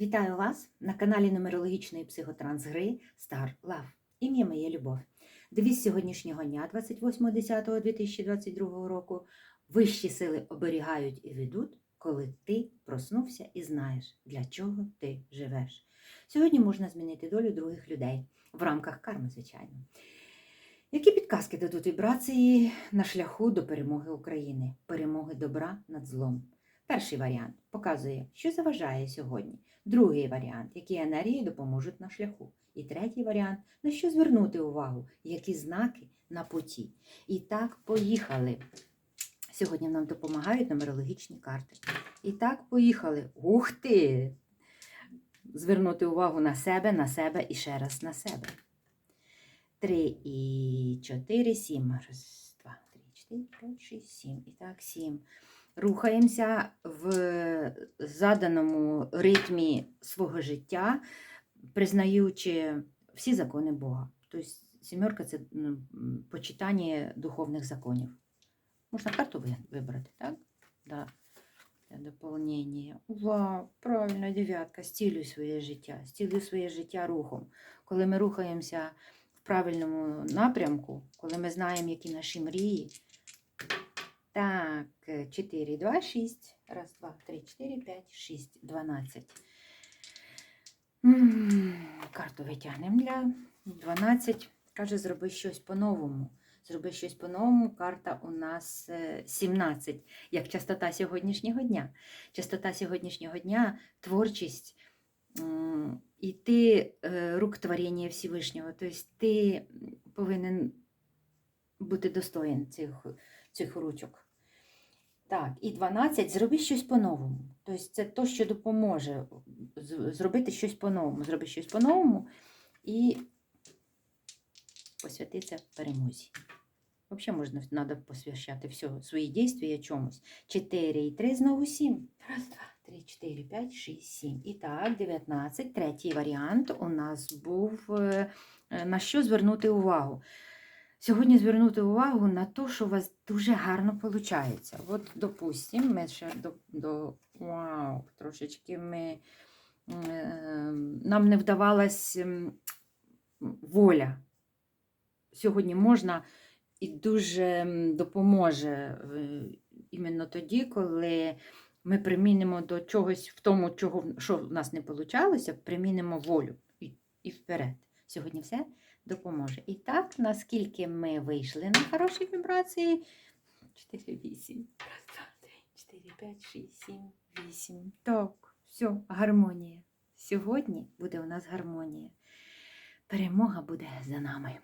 Вітаю вас на каналі нумерологічної психотрансгри Star Love. Ім'я моє Любов. Девіз сьогоднішнього дня, 28.10.2022 року. Вищі сили оберігають і ведуть, коли ти проснувся і знаєш, для чого ти живеш. Сьогодні можна змінити долю других людей в рамках карми, звичайно. Які підказки дадуть вібрації на шляху до перемоги України, перемоги добра над злом? Перший варіант показує, що заважає сьогодні. Другий варіант, які енергії допоможуть на шляху. І третій варіант, на що звернути увагу, які знаки на путі. І так, поїхали. Сьогодні нам допомагають нумерологічні карти. І так, поїхали. Ух ти! Звернути увагу на себе, на себе і ще раз на себе. Три і чотири, сім. Раз, два, три, чотири, п'ять, шість, сім. І так, сім. Рухаємося в заданому ритмі свого життя, признаючи всі закони Бога. Тобто сімерка це ну, почитання духовних законів. Можна карту вибрати, так? Да. Для доповнення. Вау, правильно, дев'ятка. Стілюй своє життя. Стілюй своє життя рухом. Коли ми рухаємося в правильному напрямку, коли ми знаємо, які наші мрії. Так, 4, 2, 6. Раз, два, три, 4, 5, 6, 12. М, Карту витягнемо для 12. Каже, зроби щось по-новому. Зроби щось по-новому. Карта у нас е, 17, як частота сьогоднішнього дня. Частота сьогоднішнього дня творчість. І ти е, рук творіння Всевишнього. Тобто ти повинен бути достоїн цих, цих ручок. Так, і 12 зроби щось по-новому. Тобто це то, що допоможе зробити щось по-новому. Зроби щось по-новому і посвятиться перемозі. Взагалі можна треба посвящати все, свої дійства чомусь. 4 і 3, знову 7. Раз, два, три, 4, 5, 6, 7. І так, 19. Третій варіант у нас був е, на що звернути увагу. Сьогодні звернути увагу на те, що у вас дуже гарно виходить. От, допустимо, ми ще до, до вау, трошечки ми, е, нам не вдавалась воля. Сьогодні можна і дуже допоможе е, іменно тоді, коли ми примінимо до чогось в тому, чого, що в нас не вийшло, примінимо волю і, і вперед. Сьогодні все допоможе. І так, наскільки ми вийшли на хороші вібрації. 4, 8. Раз, два, три, 4, 5, 6, 7, 8. Так, все, гармонія. Сьогодні буде у нас гармонія. Перемога буде за нами.